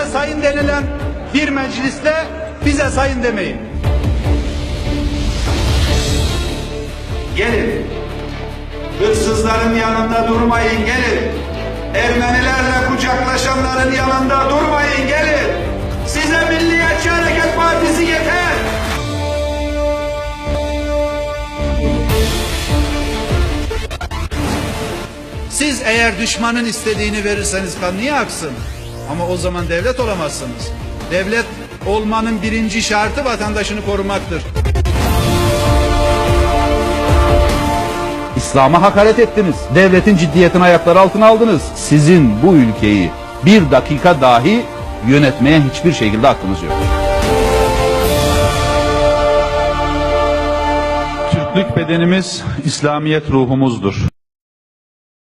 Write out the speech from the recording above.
sayın denilen bir mecliste bize sayın demeyin. Gelin. Hırsızların yanında durmayın gelin. Ermenilerle kucaklaşanların yanında durmayın gelin. Size Milliyetçi Hareket Partisi yeter. Siz eğer düşmanın istediğini verirseniz kan niye aksın? Ama o zaman devlet olamazsınız. Devlet olmanın birinci şartı vatandaşını korumaktır. İslam'a hakaret ettiniz. Devletin ciddiyetini ayaklar altına aldınız. Sizin bu ülkeyi bir dakika dahi yönetmeye hiçbir şekilde hakkınız yok. Türklük bedenimiz İslamiyet ruhumuzdur.